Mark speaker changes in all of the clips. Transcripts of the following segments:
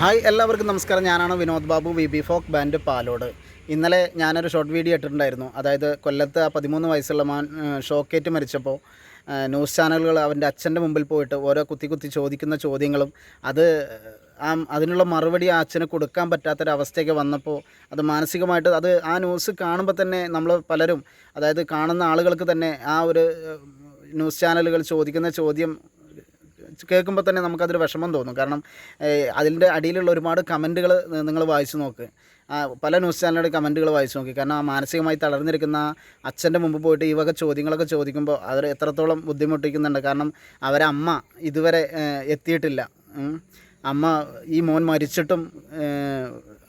Speaker 1: Hi എല്ലാവർക്കും നമസ്കാരം. ഞാനാണ് Vinod Babu V B folk band Palode. ഇന്നലെ ഞാനൊരു ഷോർട്ട് വീഡിയോ ഇട്ടിട്ടുണ്ടായിരുന്നു. അതായത് കൊല്ലത്ത് ആ പതിമൂന്ന് വയസ്സുള്ള മാൻ ഷോക്കേറ്റ് മരിച്ചപ്പോൾ ന്യൂസ് ചാനലുകൾ അവന്റെ അച്ഛന്റെ മുമ്പിൽ പോയിട്ട് ഓരോ കുത്തി കുത്തി ചോദിക്കുന്ന ചോദ്യങ്ങളും അത് ആ അതിനുള്ള മറുപടി ആ അച്ഛന് കൊടുക്കാൻ പറ്റാത്തൊരവസ്ഥയൊക്കെ വന്നപ്പോൾ അത് മാനസികമായിട്ട് അത് ആ ന്യൂസ് കാണുമ്പോൾ തന്നെ നമ്മൾ പലരും അതായത് കാണുന്ന ആളുകൾക്ക് തന്നെ ആ ഒരു ന്യൂസ് ചാനലുകൾ ചോദിക്കുന്ന ചോദ്യം കേൾക്കുമ്പോൾ തന്നെ നമുക്കതൊരു വിഷമം തോന്നും. കാരണം അതിന്റെ അടിയിലുള്ള ഒരുപാട് കമന്റുകൾ നിങ്ങൾ വായിച്ചു നോക്ക്. പല ന്യൂസ് ചാനലുകളുടെ കമന്റുകൾ വായിച്ചു നോക്കി. കാരണം ആ മാനസികമായി തളർന്നിരിക്കുന്ന അച്ഛന്റെ മുമ്പ് പോയിട്ട് ഈ വക ചോദ്യങ്ങളൊക്കെ ചോദിക്കുമ്പോൾ അവർ എത്രത്തോളം ബുദ്ധിമുട്ടിക്കുന്നുണ്ട്. കാരണം അവരെ അമ്മ ഇതുവരെ എത്തിയിട്ടില്ല. അമ്മ ഈ മോൻ മരിച്ചിട്ടും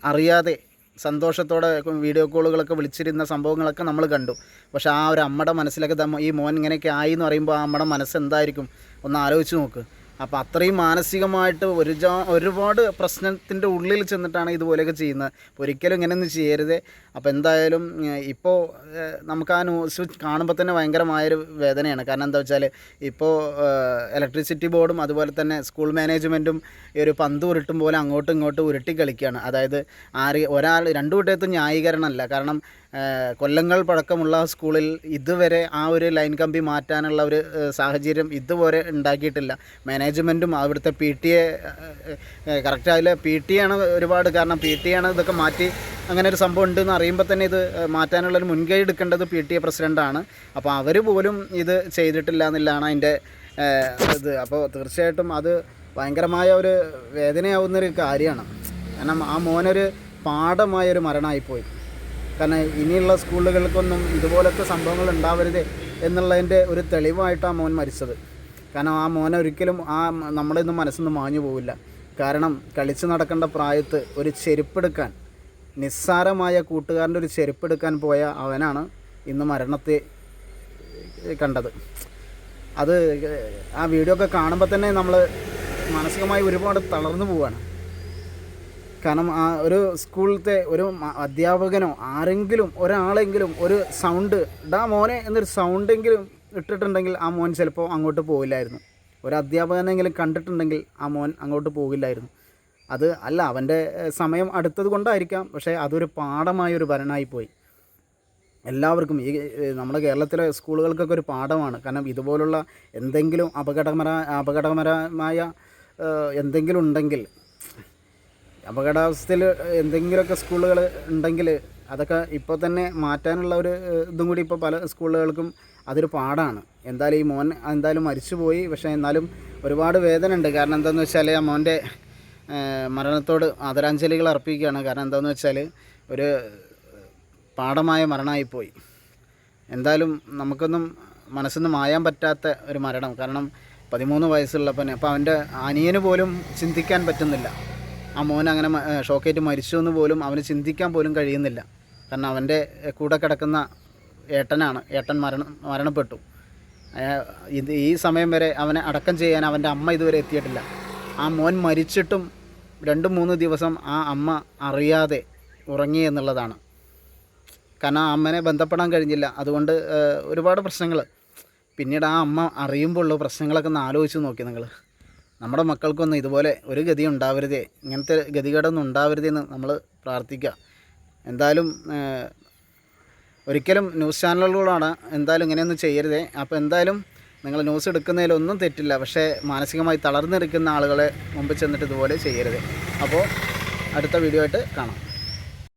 Speaker 1: അറിയാതെ സന്തോഷത്തോടെ വീഡിയോ കോളുകളൊക്കെ വിളിച്ചിരുന്ന സംഭവങ്ങളൊക്കെ നമ്മൾ കണ്ടു. പക്ഷേ ആ ഒരു അമ്മയുടെ മനസ്സിലൊക്കെ ഈ മോൻ ഇങ്ങനെയൊക്കെ ആയി എന്ന് പറയുമ്പോൾ ആ അമ്മയുടെ മനസ്സ് എന്തായിരിക്കും? ഒന്ന് ആലോചിച്ച് നോക്ക്. അപ്പോൾ അത്രയും മാനസികമായിട്ട് ഒരു ഒരുപാട് പ്രശ്നത്തിന്റെ ഉള്ളിൽ ചെന്നിട്ടാണ് ഇതുപോലെയൊക്കെ ചെയ്യുന്നത്. ഒരിക്കലും ഇങ്ങനെയൊന്നും ചെയ്യരുത്. അപ്പോൾ എന്തായാലും ഇപ്പോൾ നമുക്ക് ആ ന്യൂസ് കാണുമ്പോൾ തന്നെ ഭയങ്കരമായൊരു വേദനയാണ്. കാരണം എന്താ വെച്ചാൽ ഇപ്പോൾ ഇലക്ട്രിസിറ്റി ബോർഡും അതുപോലെ തന്നെ സ്കൂൾ മാനേജ്മെന്റും ഈ ഒരു പന്ത് ഉരുട്ടും പോലെ അങ്ങോട്ടും ഇങ്ങോട്ടും ഉരുട്ടി കളിക്കുകയാണ് അതായത് ആര് ഒരാൾ രണ്ടു കൂട്ടത്തും ന്യായീകരണമല്ല. കാരണം കൊല്ലങ്ങൾ പഴക്കമുള്ള സ്കൂളിൽ ഇതുവരെ ആ ഒരു ലൈൻ കമ്പി മാറ്റാനുള്ള ഒരു സാഹചര്യം ഇതുവരെ ഉണ്ടാക്കിയിട്ടില്ല. മാനേജ്മെന്റും അവിടുത്തെ P T A correct P T ആണ് ഒരുപാട് കാരണം പി ടി ആണ് ഇതൊക്കെ മാറ്റി അങ്ങനെ ഒരു സംഭവം ഉണ്ടെന്ന് അറിയുമ്പോൾ തന്നെ ഇത് മാറ്റാനുള്ളൊരു മുൻകൈ എടുക്കേണ്ടത് പി ടി എ പ്രസിഡന്റാണ് അപ്പോൾ അവർ പോലും ഇത് ചെയ്തിട്ടില്ല എന്നുള്ളതാണ് അതിന്റെ ഇത്. അപ്പോൾ തീർച്ചയായിട്ടും അത് ഭയങ്കരമായ ഒരു വേദനയാവുന്നൊരു കാര്യമാണ്. കാരണം ആ മോനൊരു പാഠമായൊരു മരണമായിപ്പോയി കാരണം ഇനിയുള്ള സ്കൂളുകൾക്കൊന്നും ഇതുപോലത്തെ സംഭവങ്ങൾ ഉണ്ടാവരുത് എന്നുള്ളതിന്റെ ഒരു തെളിവായിട്ട് ആ മോൻ മരിച്ചത്. കാരണം ആ മോനെ ഒരിക്കലും ആ നമ്മളെ മനസ്സൊന്നും മാഞ്ഞു പോവില്ല. കാരണം കളിച്ച് നടക്കേണ്ട പ്രായത്ത് ഒരു ചെരുപ്പെടുക്കാൻ നിസ്സാരമായ കൂട്ടുകാരന്റെ ഒരു ചെരുപ്പെടുക്കാൻ പോയ അവനാണ് ഇന്ന് മരണത്തെ കണ്ടത്. അത് ആ വീഡിയോ ഒക്കെ കാണുമ്പോൾ തന്നെ നമ്മൾ മാനസികമായി ഒരുപാട് തളർന്നു പോവുകയാണ് കാരണം ആ ഒരു സ്കൂളിലത്തെ ഒരു അധ്യാപകനോ ആരെങ്കിലും ഒരാളെങ്കിലും ഒരു സൗണ്ട് ഡാ മോനെ എന്നൊരു സൗണ്ടെങ്കിലും ഇട്ടിട്ടുണ്ടെങ്കിൽ ആ മോൻ ചിലപ്പോൾ അങ്ങോട്ട് പോവില്ലായിരുന്നു. ഒരു അധ്യാപകനെങ്കിലും കണ്ടിട്ടുണ്ടെങ്കിൽ ആ മോൻ അങ്ങോട്ട് പോകില്ലായിരുന്നു അത് അല്ല അവന്റെ സമയം അടുത്തത് കൊണ്ടായിരിക്കാം. പക്ഷേ അതൊരു പാഠമായൊരു ഭരണമായി പോയി എല്ലാവർക്കും ഈ നമ്മുടെ കേരളത്തിലെ സ്കൂളുകൾക്കൊക്കെ ഒരു പാഠമാണ്. കാരണം ഇതുപോലുള്ള എന്തെങ്കിലും അപകടകര അപകടകരമായ എന്തെങ്കിലും ഉണ്ടെങ്കിൽ അപകടാവസ്ഥയിൽ എന്തെങ്കിലുമൊക്കെ സ്കൂളുകൾ ഉണ്ടെങ്കിൽ അതൊക്കെ ഇപ്പോൾ തന്നെ മാറ്റാനുള്ള ഒരു ഇതും കൂടി ഇപ്പോൾ പല സ്കൂളുകൾക്കും അതൊരു പാടാണ് എന്തായാലും ഈ മോൻ എന്തായാലും മരിച്ചുപോയി. പക്ഷേ എന്നാലും ഒരുപാട് വേദന ഉണ്ട് കാരണം എന്താണെന്ന് വെച്ചാൽ ആ മോന്റെ മരണത്തോട് ആദരാഞ്ജലികൾ അർപ്പിക്കുകയാണ്. കാരണം എന്താണെന്ന് വെച്ചാൽ ഒരു പാഠമായ മരണമായിപ്പോയി. എന്തായാലും നമുക്കൊന്നും മനസ്സൊന്നും മായാൻ പറ്റാത്ത ഒരു മരണം. കാരണം പതിമൂന്ന് വയസ്സുള്ളപ്പനെ അപ്പോൾ അവന്റെ അനിയന് പോലും ചിന്തിക്കാൻ പറ്റുന്നില്ല. ആ മോൻ അങ്ങനെ ഷോക്കേറ്റ് മരിച്ചു എന്ന് പോലും അവന് ചിന്തിക്കാൻ പോലും കഴിയുന്നില്ല. കാരണം അവന്റെ കൂടെ കിടക്കുന്ന ഏട്ടനാണ് ഏട്ടൻ മരണം മരണപ്പെട്ടു. ഇത് ഈ സമയം വരെ അവനെ അടക്കം ചെയ്യാൻ അവന്റെ അമ്മ ഇതുവരെ എത്തിയിട്ടില്ല. ആ മോൻ മരിച്ചിട്ടും രണ്ട് മൂന്ന് ദിവസം ആ അമ്മ അറിയാതെ ഉറങ്ങി എന്നുള്ളതാണ്. കാരണം ആ അമ്മനെ ബന്ധപ്പെടാൻ കഴിഞ്ഞില്ല. അതുകൊണ്ട് ഒരുപാട് പ്രശ്നങ്ങൾ പിന്നീട് ആ അമ്മ അറിയുമ്പോൾ ഉള്ള പ്രശ്നങ്ങളൊക്കെ ഒന്ന് ആലോചിച്ച് നോക്കി നിങ്ങൾ നമ്മുടെ മക്കൾക്കൊന്നും ഇതുപോലെ ഒരു ഗതി ഉണ്ടാവരുതേ. ഇങ്ങനത്തെ ഗതികേടൊന്നും ഉണ്ടാവരുതെന്ന് നമ്മൾ പ്രാർത്ഥിക്കുക എന്തായാലും ഒരിക്കലും ന്യൂസ് ചാനലുകളാണ് എന്തായാലും ഇങ്ങനെയൊന്നും ചെയ്യരുതേ. അപ്പോൾ എന്തായാലും നിങ്ങൾ ന്യൂസ് എടുക്കുന്നതിലൊന്നും തെറ്റില്ല. പക്ഷേ മാനസികമായി തളർന്നിരിക്കുന്ന ആളുകളെ മുമ്പ് ചെന്നിട്ട് ഇതുപോലെ ചെയ്യരുത്. അപ്പോൾ അടുത്ത വീഡിയോ ആയിട്ട് കാണാം.